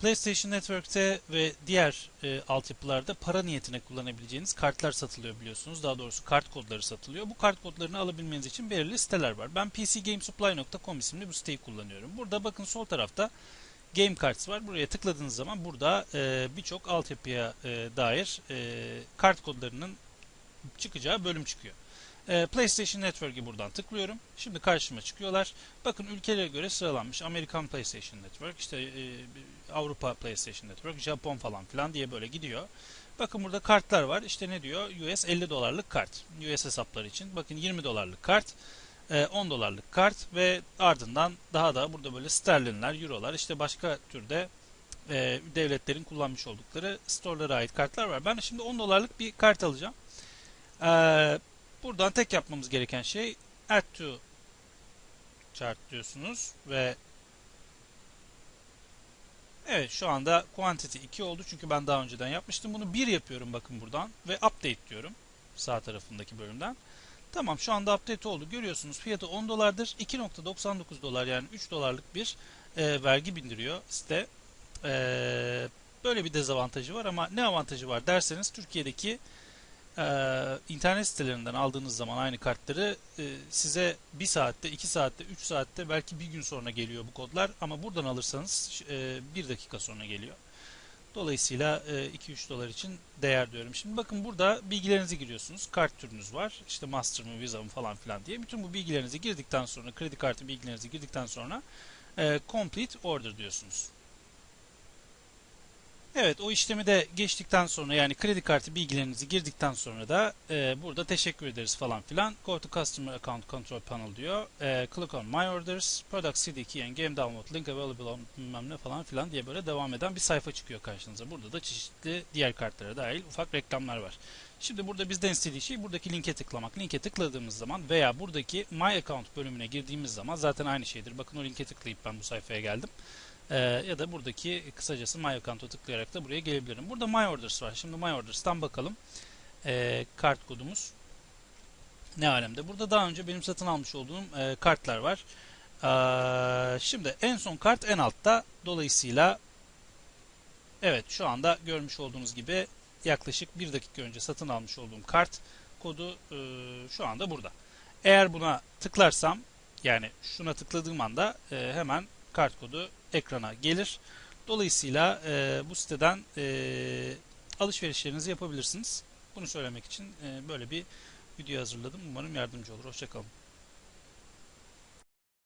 PlayStation Network'te ve diğer e, altyapılarda para niyetine kullanabileceğiniz kartlar satılıyor biliyorsunuz. Daha doğrusu kart kodları satılıyor. Bu kart kodlarını alabilmeniz için belirli siteler var. Ben pcgamesupply.com isimli bu siteyi kullanıyorum. Burada bakın sol tarafta Game Cards var. Buraya tıkladığınız zaman burada e, birçok altyapıya e, dair e, kart kodlarının çıkacağı bölüm çıkıyor. E, PlayStation Network'i buradan tıklıyorum. Şimdi karşıma çıkıyorlar. Bakın ülkelere göre sıralanmış. Amerikan PlayStation Network, işte e, Avrupa PlayStation Network, Japon falan filan diye böyle gidiyor. Bakın burada kartlar var. İşte ne diyor? US 50 dolarlık kart. US hesapları için. Bakın 20 dolarlık kart. 10 dolarlık kart ve ardından daha da burada böyle sterlinler, eurolar işte başka türde e, devletlerin kullanmış oldukları store'lara ait kartlar var. Ben şimdi 10 dolarlık bir kart alacağım. E, buradan tek yapmamız gereken şey add to chart diyorsunuz ve Evet şu anda quantity 2 oldu çünkü ben daha önceden yapmıştım. Bunu 1 yapıyorum bakın buradan ve update diyorum sağ tarafındaki bölümden. Tamam şu anda update oldu. Görüyorsunuz fiyatı 10 dolardır. 2.99 dolar yani 3 dolarlık bir e, vergi bindiriyor site. E, böyle bir dezavantajı var ama ne avantajı var derseniz Türkiye'deki e, internet sitelerinden aldığınız zaman aynı kartları e, size 1 saatte, 2 saatte, 3 saatte belki bir gün sonra geliyor bu kodlar ama buradan alırsanız e, 1 dakika sonra geliyor. Dolayısıyla 2-3 dolar için değer diyorum. Şimdi bakın burada bilgilerinizi giriyorsunuz. Kart türünüz var. İşte Master mı, Visa mı falan filan diye. Bütün bu bilgilerinizi girdikten sonra, kredi kartı bilgilerinizi girdikten sonra Complete Order diyorsunuz. Evet o işlemi de geçtikten sonra yani kredi kartı bilgilerinizi girdikten sonra da e, burada teşekkür ederiz falan filan. Go to Customer Account Control Panel diyor. E, click on My Orders, Product CD Key and Game Download Link Available on bilmem ne falan filan diye böyle devam eden bir sayfa çıkıyor karşınıza. Burada da çeşitli diğer kartlara dahil ufak reklamlar var. Şimdi burada bizden istediği şey buradaki linke tıklamak. Linke tıkladığımız zaman veya buradaki My Account bölümüne girdiğimiz zaman zaten aynı şeydir. Bakın o linke tıklayıp ben bu sayfaya geldim. Ee, ya da buradaki kısacası My Account'a tıklayarak da buraya gelebilirim. Burada My Orders var. Şimdi My Orders'tan bakalım. Ee, kart kodumuz ne alemde. Burada daha önce benim satın almış olduğum e, kartlar var. Ee, şimdi en son kart en altta. Dolayısıyla evet şu anda görmüş olduğunuz gibi yaklaşık bir dakika önce satın almış olduğum kart kodu e, şu anda burada. Eğer buna tıklarsam yani şuna tıkladığım anda e, hemen kart kodu ekrana gelir. Dolayısıyla e, bu siteden e, alışverişlerinizi yapabilirsiniz. Bunu söylemek için e, böyle bir video hazırladım. Umarım yardımcı olur. Hoşçakalın.